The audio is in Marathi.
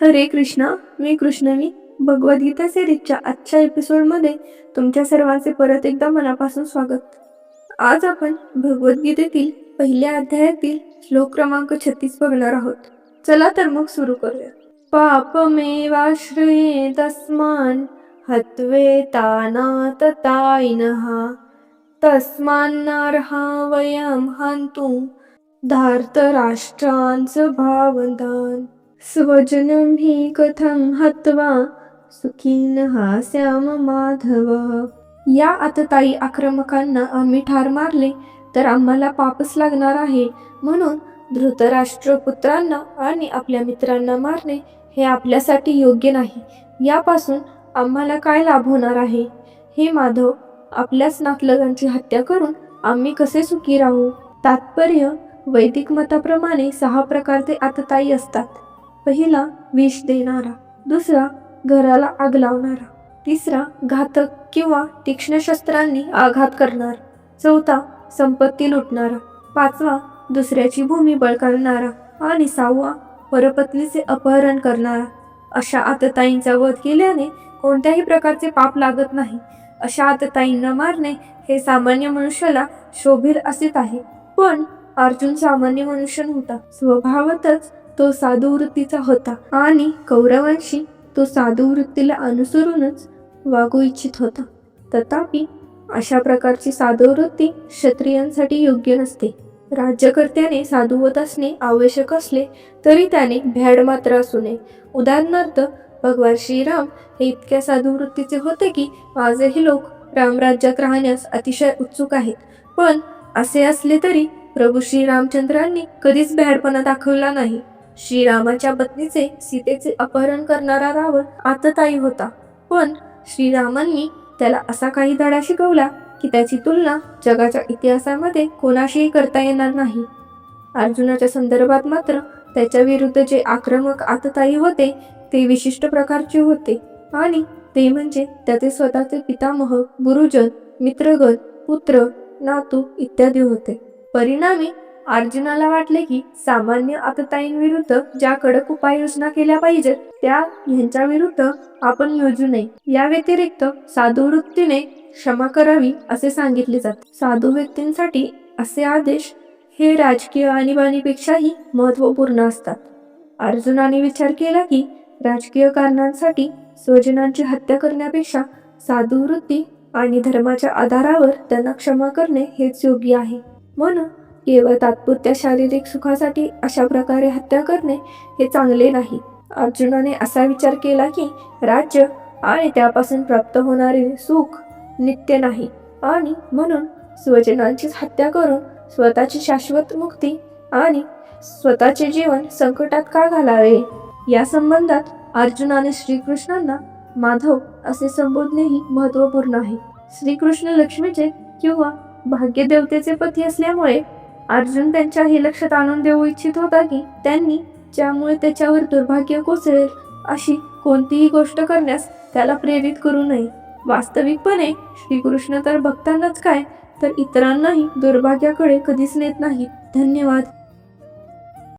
हरे कृष्णा मी कृष्णवी. भगवद्गीता सिरीजच्या आजच्या एपिसोडमध्ये तुमच्या सर्वांचे परत एकदा मनापासून स्वागत. आज आपण भगवद्गीतेतील पहिल्या अध्यायातील श्लोक क्रमांक छत्तीस बघणार आहोत. चला तर मग सुरू करूया. पापमेवाश्रये तस्मान हत्वे तानाततायिनः तस्मान्नार्हा वयं हन्तुं धार्तराष्ट्रांचं भावदान स्वजनं हि कथं हत्वा सुखीन हा श्याम माधव। या आतताई आक्रमकांना आम्ही ठार मारले तर आम्हाला पापच लागणार आहे. म्हणून धृतराष्ट्र पुत्रांना आणि आपल्या मित्रांना मारणे हे आपल्यासाठी योग्य नाही. यापासून आम्हाला काय लाभ होणार आहे? हे माधव आपल्याच नातलगांची हत्या करून आम्ही कसे सुखी राहू? तात्पर्य वैदिक मताप्रमाणे सहा प्रकारचे आतताई असतात. पहिला विष देणारा दुसरा घराला आग लावणारा तिसरा घातक किंवा तीक्ष्ण शस्त्रांनी आघात करणारा चौथा संपत्ती लुटणारा पाचवा दुसऱ्याची भूमी बळकावणारा आणि सहावा परपत्नीचे अपहरण करणारा. अशा आतताईंचा वध केल्याने कोणत्याही प्रकारचे पाप लागत नाही. अशा आतताईंना मारणे हे सामान्य मनुष्याला शोभीर असेच आहे. पण अर्जुन सामान्य मनुष्य नव्हता. स्वभावतच तो साधू वृत्तीचा होता आणि कौरवांशी तो साधू वृत्तीला अनुसरूनच वागू इच्छित होता. तथापि अशा प्रकारची साधू वृत्ती क्षत्रियांसाठी योग्य नसते. राज्यकर्त्याने साधुवत असणे आवश्यक असले तरी त्याने भ्याड मात्र असू नये. उदाहरणार्थ भगवान श्रीराम हे इतक्या साधू वृत्तीचे होते की आजही लोक रामराज्यात राहण्यास अतिशय उत्सुक आहेत. पण असे असले तरी प्रभू श्रीरामचंद्रांनी कधीच भ्याडपणा दाखवला नाही. श्रीरामाच्या पत्नीचे सीतेचे अपहरण करणारा रावण आतताई होता. पण श्रीरामांनी त्याला असा काही धडा शिकवला की त्याची तुलना जगाच्या इतिहासामध्ये कोणाशीही करता येणार नाही. अर्जुनाच्या संदर्भात मात्र त्याच्या विरुद्ध जे आक्रमक आतताई होते ते विशिष्ट प्रकारचे होते. आणि ते म्हणजे त्याचे स्वतःचे पितामह गुरुजन मित्रगण पुत्र नातू इत्यादी होते. परिणामी अर्जुनाला वाटले की सामान्य आतताईंविरुद्ध ज्या कडक उपाययोजना केल्या पाहिजेत त्या यांच्या विरुद्ध आपण योजू नये. या व्यतिरिक्त साधू वृत्तीने क्षमा करावी असे सांगितले जाते. साधू व्यक्तींसाठी असे आदेश हे राजकीय आणीबाणीपेक्षाही महत्त्वपूर्ण असतात. अर्जुनाने विचार केला की राजकीय कारणांसाठी स्वजनांची हत्या करण्यापेक्षा साधू वृत्ती आणि धर्माच्या आधारावर त्यांना क्षमा करणे हेच योग्य आहे. म्हणून केवळ तात्पुरत्या शारीरिक सुखासाठी अशा प्रकारे हत्या करणे हे चांगले नाही. अर्जुनाने असा विचार केला की राज्य आणि त्यापासून प्राप्त होणारे सुख नित्य नाही. आणि म्हणून स्वजनांचीच हत्या करून स्वतःची शाश्वत मुक्ती आणि स्वतःचे जीवन संकटात का घालावे या संबंधात अर्जुनाने श्रीकृष्णांना माधव असे संबोधणेही महत्त्वपूर्ण आहे. श्रीकृष्ण लक्ष्मीचे किंवा भाग्यदेवतेचे पती असल्यामुळे अर्जुन त्यांच्या हे लक्षात आणून देऊ इच्छित होता की त्यांनी ज्यामुळे त्याच्यावर दुर्भाग्य कोसळेल अशी कोणतीही गोष्ट करण्यास त्याला प्रेरित करू नये. वास्तविकपणे श्रीकृष्ण तर भक्तांनाच काय तर इतरांनाही दुर्भाग्याकडे कधीच नेत नाही. धन्यवाद.